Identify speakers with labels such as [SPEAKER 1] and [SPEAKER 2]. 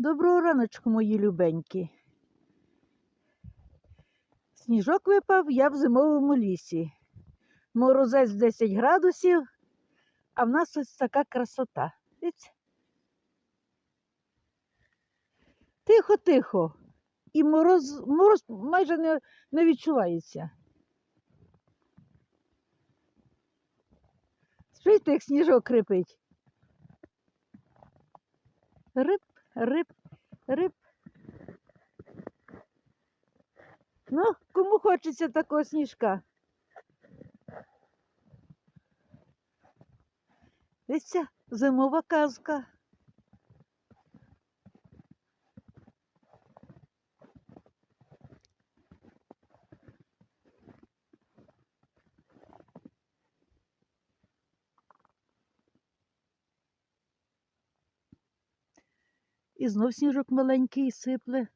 [SPEAKER 1] Доброго раночку, мої любенькі. Сніжок випав, я в зимовому лісі. Морозець 10 градусів, а в нас ось така красота. Тихо, тихо. І мороз, мороз майже не, не відчувається. Чуєте, як сніжок крипить? Рип, рип, рип. Ну, кому хочеться такого сніжка? Дивіться, зимова казка. І знов сніжок маленький сипле.